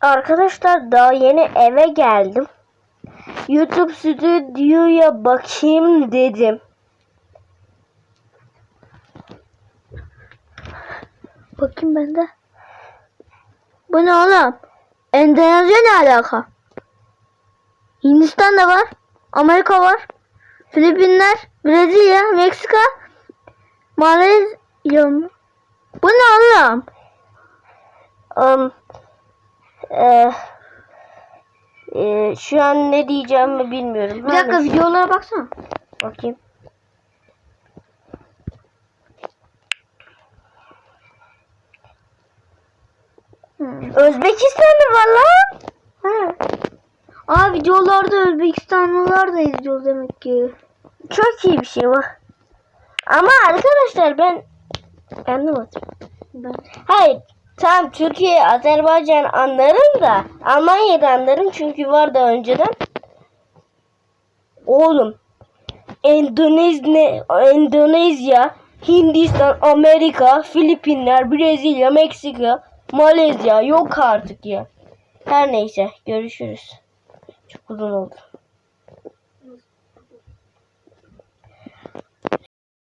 Arkadaşlar daha yeni eve geldim. YouTube Studio'ya bakayım dedim. Bakayım ben de. Bu ne oğlum? Endonezya ne alaka? Hindistan da var. Amerika var. Filipinler, Brezilya, Meksika, Malezya? Bu ne oğlum? Um, eh, eh, şu an ne diyeceğimi bilmiyorum. Bir dakika videolara baksana. bakayım. Özbekistan'da var lan. Ha. Aa videolarda Özbekistanlılar da izliyor demek ki. Çok iyi bir şey var. Ama arkadaşlar ben atayım. Ben. Hayır. Tam Türkiye, Azerbaycan anlarım da Almanya'da anlarım çünkü var da önceden. Oğlum. Endonezya, Endonezya, Hindistan, Amerika, Filipinler, Brezilya, Meksika, Malezya yok artık ya. Her neyse görüşürüz. Çok uzun oldu.